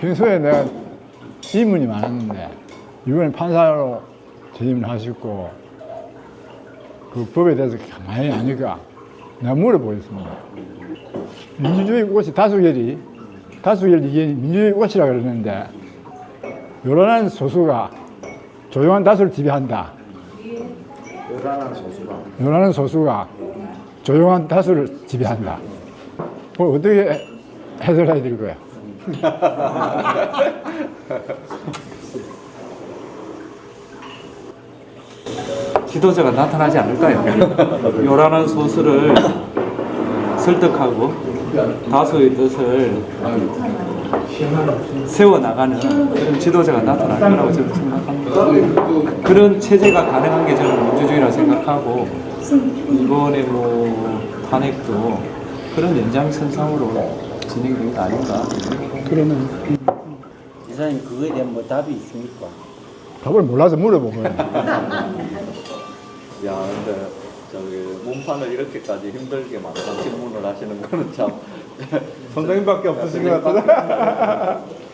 평소에 내가 질문이 많았는데 이번에 판사로 재임을 하셨고 그 법에 대해서 가만히 아니까 내가 물어보겠습니다. 민주주의 꽃이 다수결이 다수결 이게 민주주의 꽃이라 그러는데 요란한 소수가 조용한 다수를 지배한다. 요란한 소수가 요란한 소수가 조용한 다수를 지배한다. 뭐 어떻게 해설해야 될 거야? 지도자가 나타나지 않을까요? 요란한 소수를 설득하고 다수의 뜻을 세워나가는 그런 지도자가 나타날 거라고 저는 생각합니다. 그런 체제가 가능한 게 저는 민주주의라고 생각하고 이번에 뭐 탄핵도 그런 연장선상으로 진행된 게 아닌가. 그러면 이사님 그거에 대한 뭐 답이 있습니까? 답을 몰라서 거야. 야 근데 저기 몸판을 이렇게까지 힘들게 만든 질문을 하시는 거는 참 선생님밖에 없으신 것 같아.